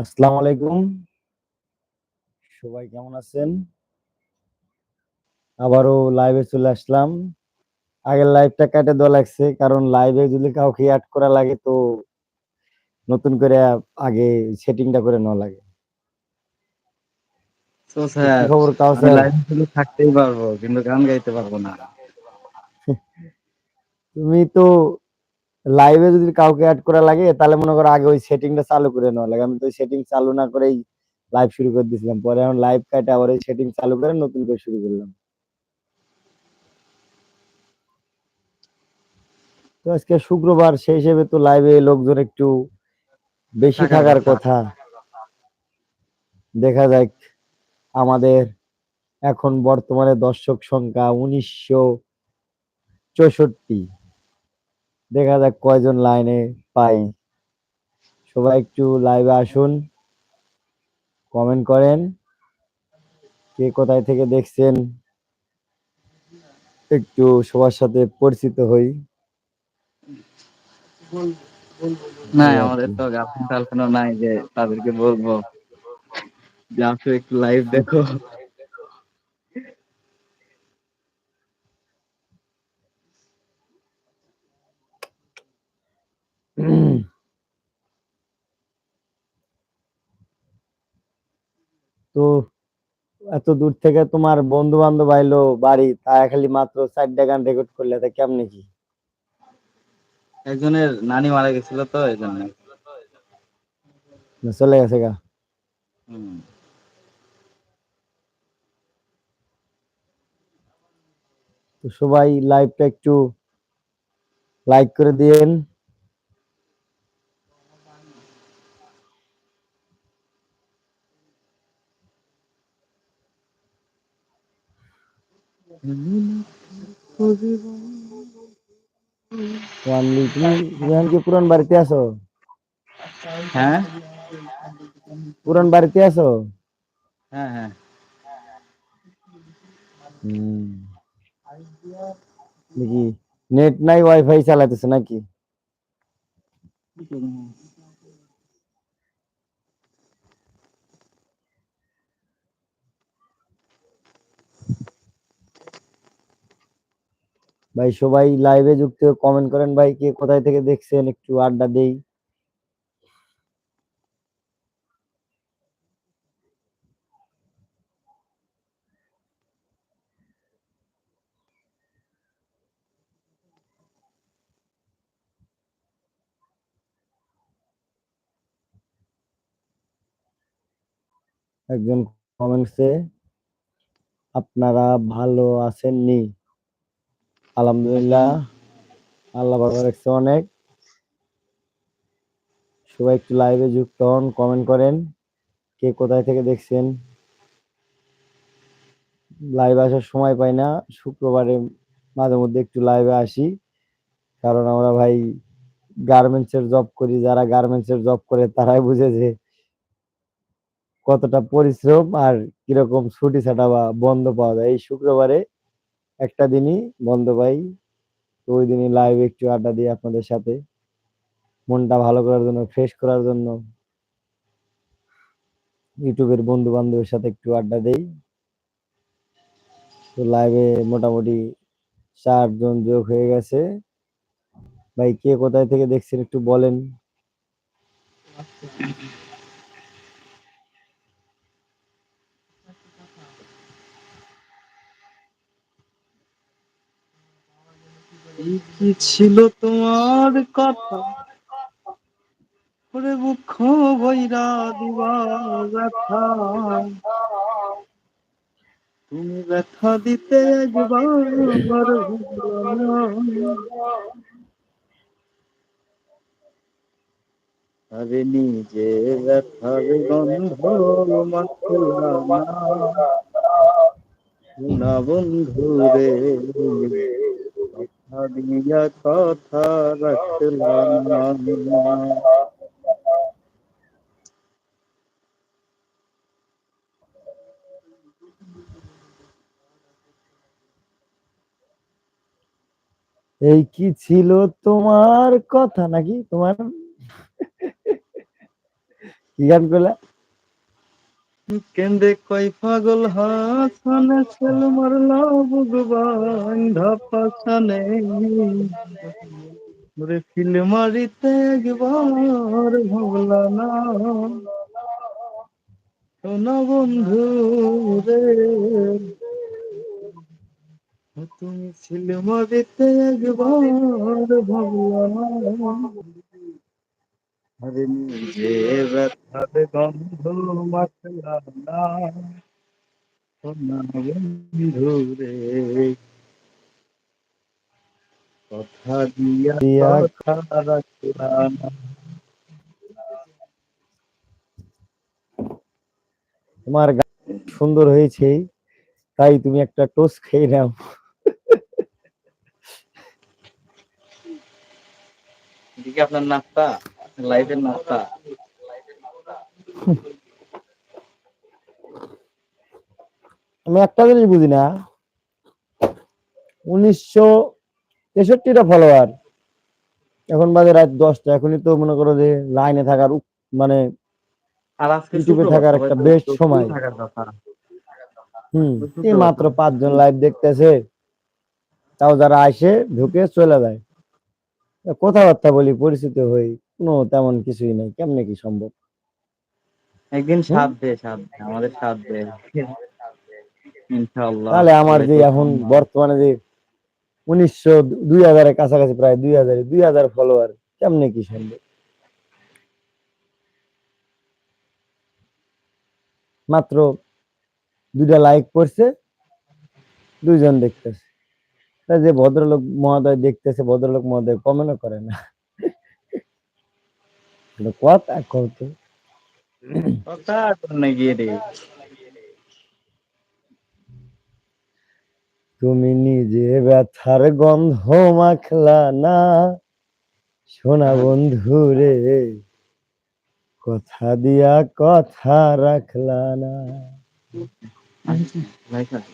আসসালামু আলাইকুম। সবাই কেমন আছেন? আবারও লাইভে চলে আসলাম। আগের লাইভটা কেটে দেওয়া লাগছে। কারণ লাইভে যদি কাউকে অ্যাড করা লাগে তো নতুন করে আগে সেটিংটা করে নেওয়া লাগে। তো স্যার খবর আমি কাউসার? লাইভে শুধু থাকতেই পারব কিন্তু গান গাইতে পারব না। তুমি তো লাইভে যদি কাউকে অ্যাড করা লাগে তাহলে মনে করো আগে ওই সেটিংটা চালু করে নেওয়া লাগে। আমি তো ওই সেটিং চালু না করেই লাইভ শুরু করে দিয়েছিলাম। পরে এখন লাইভ কাটে আবার ওই সেটিং চালু করে নতুন করে শুরু করলাম। তো আজকে শুক্রবার সেই হিসেবে তো লাইভে লোকজন একটু বেশি থাকার কথা। দেখা যাক আমাদের এখন বর্তমানে দর্শক সংখ্যা ১৯৬৪ দেখা যাক কয়জন লাইনে পাই। সবাই একটু লাইভে আসুন। কমেন্ট করেন। কে কোথায় থেকে দেখছেন? একটু সবার সাথে পরিচিত হই। নাই আমাদের। তো গার্লফ্রেন্ড নাই যে তাদেরকে বলব যে আসো একটু লাইভ দেখো। তো এত দূর থেকে তোমার বন্ধু-বান্ধব আইলো বাড়ি তারা খালি মাত্র ৪ টা গান রেকর্ড করলে তা কেমনে কি? একজনের নানি মারা গেছিল তো এজন্য। না চলে গেছে গা? তো সবাই লাইভটা একটু লাইক করে দিয়েন। ওয়ানলি তুমি তুমি এখন কি পুরান বাড়িতে আছো? হ্যাঁ? পুরান বাড়িতে আছো? হ্যাঁ, হ্যাঁ। হুম। দেখি নেট নাই ওয়াইফাই চালাইতেছো নাকি? ভাই, সবাই লাইভে যুক্ত কমেন্ট করেন ভাই কে কোথায় থেকে দেখছেন, একটু আড্ডা দেই। একজন কমেন্টসে আপনারা ভালো আছেননি? আলহামদুলিল্লাহ। আল্লাহ ভালো রাখছে অনেক। সবাই একটু লাইভে যুক্ত হন, কমেন্ট করেন। কে কোথায় থেকে দেখছেন? লাইভে আসার সময় পাই না। শুক্রবারে মাঝে মধ্যে একটু লাইভে আসি। কারণ আমরা ভাই গার্মেন্টস এর জব করি। যারা গার্মেন্টস এর জব করে তারাই বুঝে যে কতটা পরিশ্রম আর কীরকম ছুটি ছাটা বা বন্ধ পাওয়া যায়। এই শুক্রবারে একটা দিনই বন্ধ পাই। তো ওই দিনই লাইভে একটু আড্ডা দিই আপনাদের সাথে। মনটা ভালো করার জন্য, ফ্রেশ করার জন্য। ইউটিউবের বন্ধু-বান্ধবের সাথে একটু আড্ডা দেই। তো লাইভে মোটামুটি ৪ জন যোগ হয়ে গেছে। ভাই কে কোথায় থেকে দেখছেন একটু বলেন? কি, ছিল তোমার কথা ওরে বুক ভইরা দিবা। তুমি ব্যথা দিতে একবার আরে নিজে ব্যথার গন্ধ মাখলাম না। বন্ধু রে কথা রাখলাম এই কি ছিল তোমার কথা নাকি তোমার? কি গান করলা কেন্দে কই পাগল হাসানে সেল মারল ভগবান ধাপাসানে ওরে ফিল মারিতে একবার ভাবলা না। শোনা বন্ধু রে, তুমি ছিল মারিতে একবার ভাবলা না। আরে নিজে ব্যথার গন্ধ মাখলা না বন্ধু রে। কথা দিয়া কথা রাখলা না তোমার গান সুন্দর হয়েছে তাই তুমি একটা টোস্ট খেয়ে নাও। এদিকে আপনার নাস্তা? লাইফের নাস্তা। আমি একটা জিনিস বুঝি না। উনিশশো তেষট্টিটা ফলোয়ার এখন বাজে রাত দশটা। এখনই তো মনে করো যে লাইনে থাকার মানে ইউটিউবে থাকার একটা সময়। হম এই মাত্র। পাঁচজন লাইভ দেখতেছে। তাও যারা আসে ঢুকে চলে যায়। কথাবার্তা বলি পরিচিত হই। কোনো তেমন কিছুই নাই। কেমনে কি সম্ভব? একদিন সাত দে সাত দে আমাদের সাত দে ইনশাআল্লাহ। তাহলে আমার যে এখন বর্তমানে যে উনিশশো দুই হাজারের কাছাকাছি প্রায় দুই হাজার দুই হাজার ফলোয়ার কেমনে কি সম্ভব? মাত্র দুইটা লাইক করছে দুইজন দেখতেছে। যে ভদ্রলোক মহোদয় দেখতেছে ভদ্রলোক মহোদয় কমেন্টও করে না। এটা কথা গিয়ে রে তুমি নিজে ব্যথার গন্ধ মাখলা না। সোনা বন্ধু রে কথা দিয়া কথা রাখলা না। লাইক আছে।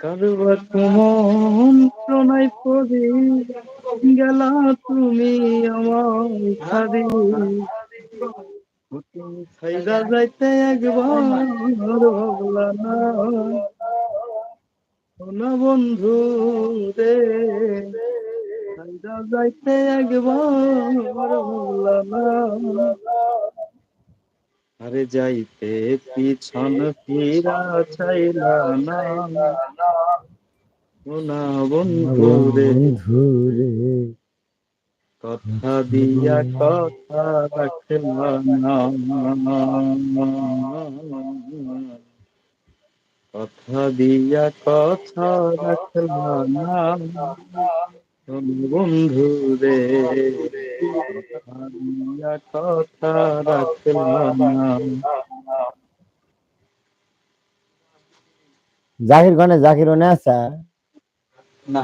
কারবার মন প্রণয় পড়ে গেলা তুমি আমার তুমি ছাইরা যাইতে একবার ভাবলা না। বন্ধু রে ছাইরা যাইতে একবার ভাবলা আরে যাইতে পিছন ফিরা চাইলা না। সোনা বন্ধু রে বন্ধু রে কথা দিয়া কথা রাখলা না কথা দিয়া কথা রাখলা না বন্ধু রে কথা দিয়া কথা রাখলা না জাকির গনে জাকির ওনে আসা না।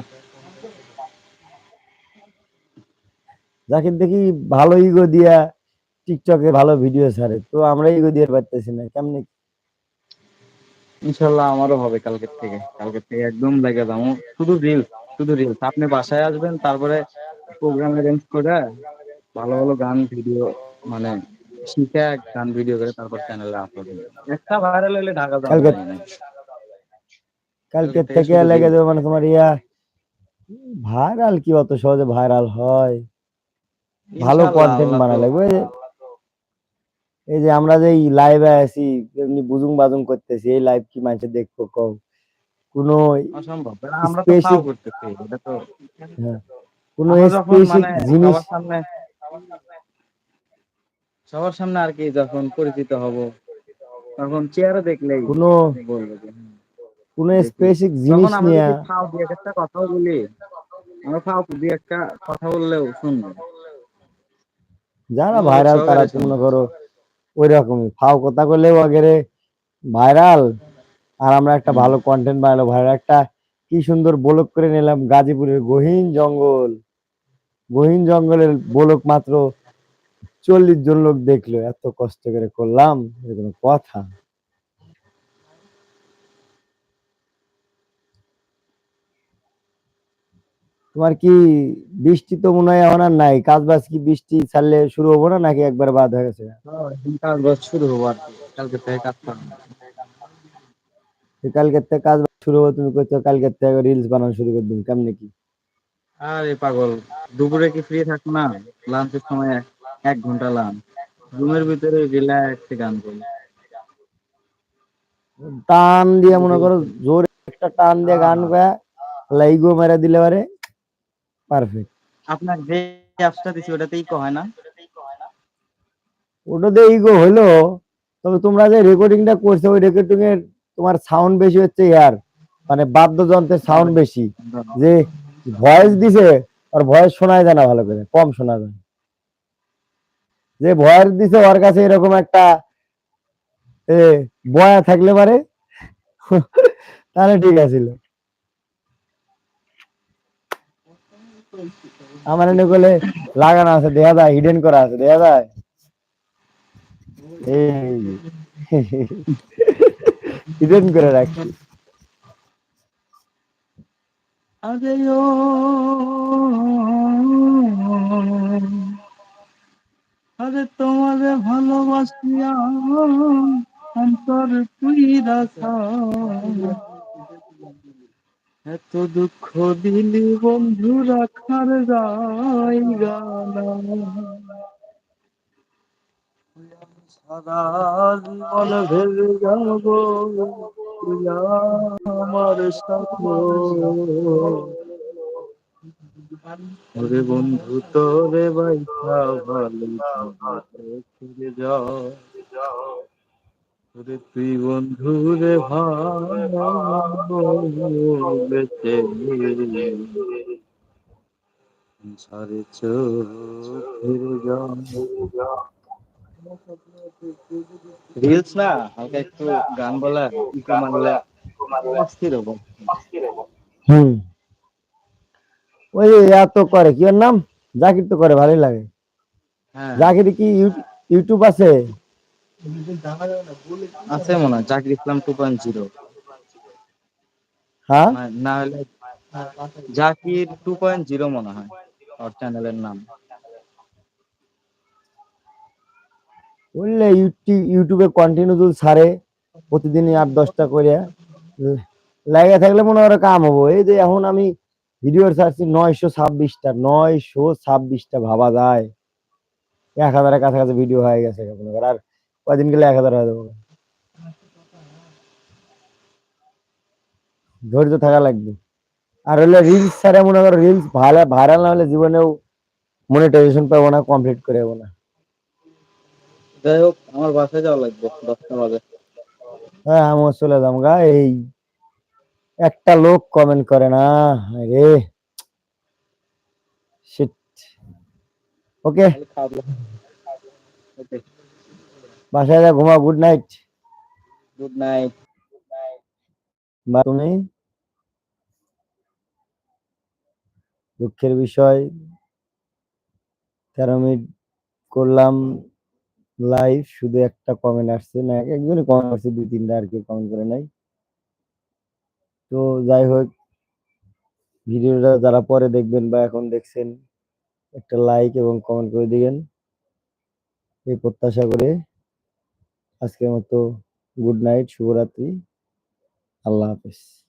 জাকির দেখি ভালো ইগো দিয়া টিকটকে ভালো ভিডিও ছাড়ে তো আমরা ইগো দিয়ে পারতেছি না কেমনে ইনশাল্লাহ আমারও হবে কালকের থেকে কালকের থেকে একদম লেগে যাব। শুধু রিলস শুধু রিলস আপনি বাসায় আসবেন তারপরে প্রোগ্রাম অ্যারেঞ্জ করে ভালো ভালো গান ভিডিও মানে শিখে গান ভিডিও করে তারপর চ্যানেলে আপলোড একটা ভাইরাল হলে ঢাকা যাওয়া কালকে- যায় না। কালকে থেকে থেকে লেগে যাবে মানে তোমার ইয়া ভাইরাল কি অত সহজে ভাইরাল হয়? ভালো কন্টেন্ট বানা লাগবে এই যে- আমরা যে লাইভে আছি এমনি বুজুং বাজুং করতেছি এই লাইভ কি মানুষে দেখব কও? কোনো অসম্ভব। আমরা তো Specific- করতেছি এটা তো কোনো স্পেসিফিক জিনিস সবার সামনে সবার সামনে আর কি যখন পরিচিত হব তখন চেয়ারে দেখলেই কোনো বলব। কোনো দেখি। স্পেসিফিক জিনিস নিয়ে ফাও দিয়ে একটা কথাও বলি আমরা ফাও দিয়ে একটা কথা বললেও শুনব। যারা ভাইরাল তারা। মনে করো ওই রকমই ফাও কথা করলেও আগেরে ভাইরাল আর আমরা একটা ভালো কন্টেন্ট বানালো ভাইরাল একটা কি সুন্দর বলক করে নিলাম গাজীপুরের গহীন জঙ্গল। গহীন জঙ্গলের বলক মাত্র চল্লিশ জন লোক দেখল এত কষ্ট করে করলাম এটা কোনো কথা। তোমার কি বৃষ্টি তো মনে হয় এখন আর নাই? কাজ বাজ কি বৃষ্টি ছাড়লে শুরু হব না নাকি একবার বাদ হয়ে গেছে? হ্যাঁ, কাজ বাজ শুরু হব আর কালকে থেকে কাজ করা থেকে কাজ শুরু হব তুমি কইছো কালকের থেকে রিলস বানানো শুরু করে দিন কেমনে কি? আরে পাগল দুপুরে কি ফ্রি থাকো না? লাঞ্চের সময় এক ঘণ্টা লাঞ্চ রুমের ভিতরে রিল্যাক্স গান করি। টান দিয়ে মনে করো জোরে একটা টান দিয়ে গান গায়া লাইগো মেরে দিলে পারে। পারফেক্ট আপনার যে অ্যাপসটা দিছি ওটাতে ইকো হয় না? ওটাতে হলো তবে তোমরা যে রেকর্ডিংটা করছ ওই রেকর্ডিং এর তোমার সাউন্ড বেশি হচ্ছে ইয়ার মানে বাদ্যযন্ত্রের সাউন্ড বেশি। যে ভয়েস দিছে আর ভয়েস শোনায় যায় না ভালো করে কম শোনা যায়। যে ভয়েস দিছে ওর কাছে এরকম একটা এ বয়া থাকলে পারে। তাহলে ঠিক আছিল। আমার এনে বলে লাগানো আছে দেখা যায় হিডেন করা আছে দেখা যায়। হিডেন করে রাখছি। আরে আরে তোমারে ভালোবাসিয়া অন্তর পুইরা এত দুঃখ দিলি বন্ধু রাখার জায়গা না। সারা আমার ওরে বন্ধু, তোরে বাইসা ভালো ফিরে যাও ওরে তুই বন্ধু রে বেঁচে সারে চোখ রিলস না হালকা একটু গান বলা ইকো মারলে। অস্থির হব। হুম। ওই এত করে কি ওর নাম? জাকির তো করে ভালোই লাগে। হ্যাঁ। জাকির কি ইউটিউব আছে? আছে মনে হয় Zakir Islam two point zero হ্যাঁ? না হলে জাকির টু পয়েন্ট জিরো মনে হয় ওর চ্যানেলের নাম। বললে ইউটিউবে কন্টিনিউ ছাড়ে প্রতিদিনই আট দশটা করে। লাগে থাকলে মনে হয় কাম হব। এই যে এখন আমি ভিডিও ছাড়ছি নয়শো ছাব্বিশটা নয়শো ছাব্বিশটা ভাবা যায়। এক হাজারের কাছাকাছি ভিডিও হয়ে গেছে মনে আর কয়দিন গেলে এক হাজার হয়ে যাব ধৈর্য থাকা লাগবে আর হলে রিলস ছাড়া মনে করো রিলস ভালো ভাইরাল না হলে জীবনেও মনিটাইজেশন পাবো না কমপ্লিট করে যাব না যাই হোক আমার বাসায় যাওয়া লাগবে দশটা বাজে হ্যাঁ আমিও চলে যাব গা এই একটা লোক কমেন্ট করে না রে শিট ওকে খাওয়া দাওয়া ওকে বাসায় যা ঘুমা গুড নাইট গুড নাইট বা তুমি? দুঃখের বিষয় তেরো মিনিট করলাম লাইভ শুধু একটা কমেন্ট আসছে। না এক- একজনই কমেন্ট আসছে দুই তিনটা আর কেউ কমেন্ট করে নাই। তো যাই হোক ভিডিওটা যারা পরে দেখবেন বা এখন দেখছেন একটা লাইক এবং কমেন্ট করে দিবেন। এই প্রত্যাশা করে আজকের মতো গুড নাইট শুভরাত্রি। আল্লাহ হাফেজ।